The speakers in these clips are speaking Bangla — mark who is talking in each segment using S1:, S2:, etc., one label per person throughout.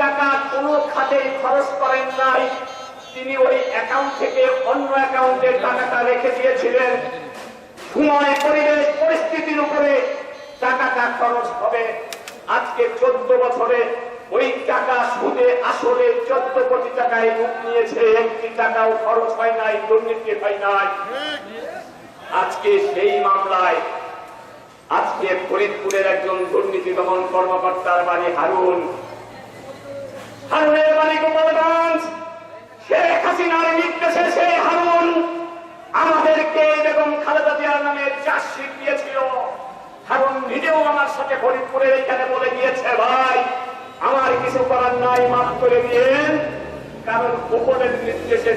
S1: টাকা কোনো খাতে খরচ করেন নাই। তিনি ওই অ্যাকাউন্ট থেকে অন্য অ্যাকাউন্টে টাকাটা রেখে দিয়েছিলেন। সময় পরিবেশ পরিস্থিতির উপরে টাকাটা খরচ হবে। আজকে চোদ্দ বছরে ওই টাকা সুদে আসলে চোদ্দ কোটি টাকায় রূপ নিয়েছে। একটি টাকাও খরচ হয় নাই, দুর্নীতি হয় নাই। আজকে সেই মামলায় আজকে ফরিদপুরের একজন দুর্নীতি দমন কর্মকর্তার বাড়ি হারুন। হারুনের বাড়ি গোপালগঞ্জ। শেখ হাসিনার নির্দেশে সেই হারুন। আমাদেরকে বেগম খালেদা জিয়ার নামে চার্জশিট দিয়েছিল হারুন নিজেও আমার সাথে ফরিদপুরের এখানে বলে গিয়েছে ভাই আমার কিছু করার নাই মাফ করে দিয়েন। কারণ গোপনের নির্দেশে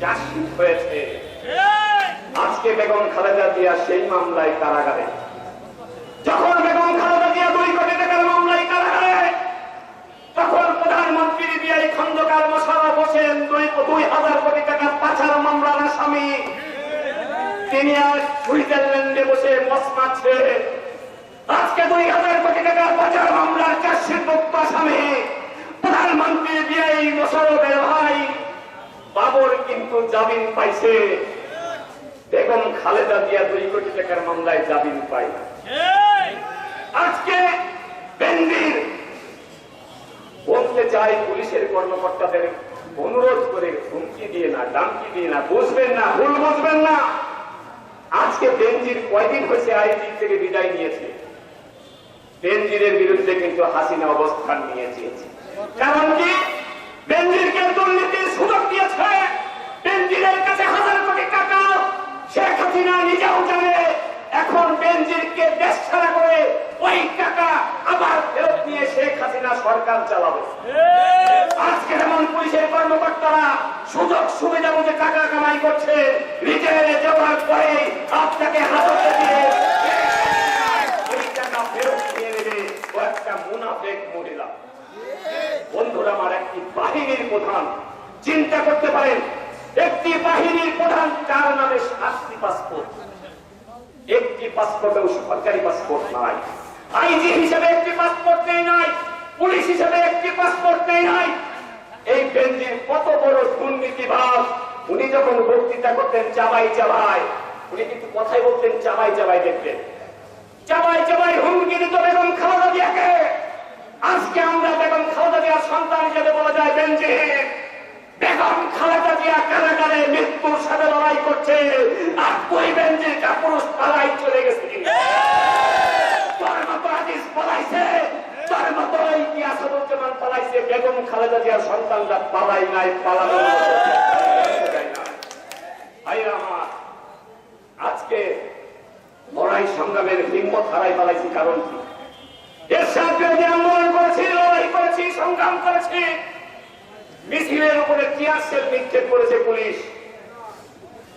S1: চার্জশিট হয়েছে। আজকে বেগম খালেদা জিয়া সেই মামলায় কারাগারে যখন বেগম খালেদা জিয়া দুই কোটি টাকার মামলায় কারাগারে তখন প্রধানমন্ত্রী বিআই খন্দকার মশারা বসেন দুই দুই হাজার কোটি টাকা পাচার মামলার আসামি আজকে বলতে চাই পুলিশের কর্মকর্তাদের অনুরোধ করে হুমকি দিয়ে না, ডামকি দিয়ে না, বুঝবেন না, ভুল বুঝবেন না। আজকে বেঞ্জির কয়দিন হয়েছে আইজি থেকে বিদায় নিয়েছে? বেঞ্জিরের বিরুদ্ধে কিন্তু হাসিনা অবস্থান নিয়েছে কারণ কি? বেঞ্জিরকে দুর্নীতির সুযোগ দিয়েছে। বেঞ্জিরের কাছে হাজার কোটি টাকা শেখ হাসিনা নিজেও জানে এখন বেঞ্জিরকে দেশ ছাড়া করে ওই টাকা আবার ফেরত নিয়ে শেখ হাসিনা সরকার চালাবে। আজকে যেমন পুলিশের কর্মকর্তারা সুযোগ সুবিধা বুঝে টাকা কামাই করছে নিজের জবাব করে আপনাকে হাজতে দিয়ে ফেরত নিয়ে নেবে কয়েকটা মুনাফেক মহিলা। বন্ধুরা আমার একটি বাহিনীর প্রধান চিন্তা করতে পারেন একটি বাহিনীর প্রধান তার নামে শাস্তি পাসপোর্ট। একটি পাসপোর্টেও সরকারি পাসপোর্ট নাই। আইজি হিসেবে একটি পাসপোর্ট নেই নাই। পুলিশ হিসেবে একটি পাসপোর্ট নেই নাই এই বেঞ্জির কত বড় দুর্নীতিবাদ উনি যখন বক্তৃতা করতেন, চাবাই চাবাই। উনি কিন্তু কথাই বলতেন, চাবাই চাবাই দেখতেন। চাবাই চাবাই হুমকি দিত বেগম খালেদা জিয়াকে। আজকে আমরা বেগম খালেদা জিয়ার সন্তান হিসেবে বলা যায় বেঞ্জির বেগম খালেদা জিয়া কারাগারে মৃত্যুর সাথে লড়াই করছে। আর ওই বেঞ্জিরটা পুরুষ পালাই চলে গেছে তোর মতো আজিজ পালাইছে তোর মতো ওই কি আসাদুজ্জামান পালাইছে, বেগম খালেদা জিয়ার সন্তানরা পালাই নাই, পালানো আজকে লড়াই সংগ্রামের হিম্মত হারাই পালাইছি কারণ কি?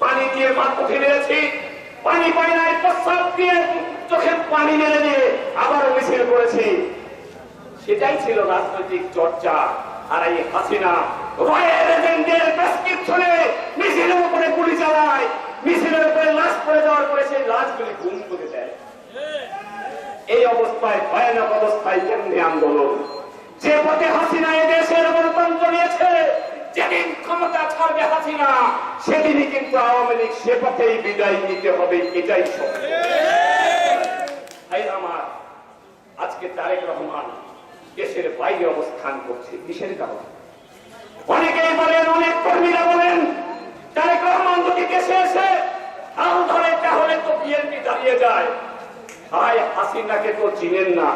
S1: পানি দিয়ে পানি নাই পানি আবার মিছিল করেছি। সেটাই ছিল রাজনৈতিক চর্চা আর এই হাসিনা এজেন্টের প্রেসক্রিপশনে মিছিলের উপরে গুলি চালায়, মিছিলের উপরে লাশ পড়ে যাওয়ার পরে সেই লাশগুলি করে দেয়। এই অবস্থায় ভয়ানক অবস্থায় আন্দোলন? যে পথে হাসিনা এ দেশের গণতন্ত্র নিয়েছে, যেদিন ক্ষমতা ছাড়বে হাসিনা, সেদিনই কিন্তু আওয়ামী লীগ সে পথেই বিদায় নিতে হবে, এটাই সত্য। আমার, আজকে তারেক রহমান দেশের বাইরে অবস্থান করছে কিসের কারণে। অনেকেই বলেন, অনেক কর্মীরা বলেন তারেক রহমান যদি দেশে এসে হাল ধরে তাহলে তো বিএনপি দাঁড়িয়ে যায়। হায় হাসিনাকে তো চিনেন না।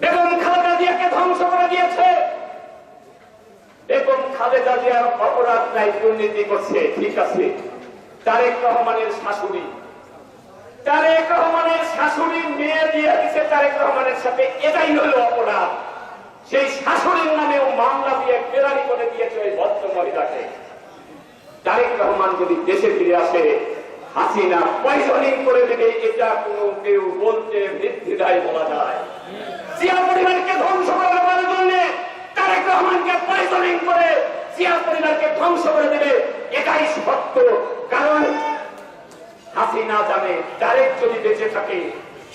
S1: বেগম খালেদা জিয়াকে ধ্বংস করে দিয়েছে। বেগম খালেদা জিয়ার অপরাধ নাই, দুর্নীতি করছে, ঠিক আছে। তারেক রহমানের শাশুড়ি তারেক রহমানের শাশুড়ি মেয়ে দিয়ে দিছে তারেক রহমানের সাথে, এটাই হলো অপরাধ। সেই শাশুড়ির নামেও মামলা দিয়ে ফেরারি করে দিয়েছে ওই ভদ্র মহিলাকে। তারেক রহমান যদি দেশে ফিরে আসে, হাসিনা পয়সনিং করে দেবে, এটা কোনো কেউ বলতে নির্দ্বিধায় বলা যায়। জিয়া পরিবারকে ধ্বংস করে দেওয়ার জন্য তারেক রহমানকে পয়সনিং করে জিয়া পরিবারকে ধ্বংস করে দেবে, এটাই সত্য। কারণ হাসিনা জানে, তারেক যদি বেঁচে থাকে,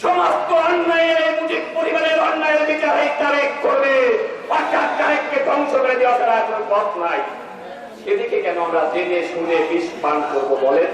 S1: সমস্ত অন্যায়ের মুজিব পরিবারের অন্যায়ের বিচার এই তারেক করবে। অর্থাৎ তারেককে ধ্বংস করে দেওয়া ছাড়া এখন পথ নাই। এদিকে কেন আমরা জেনে শুনে বিষ পান করব বলেন?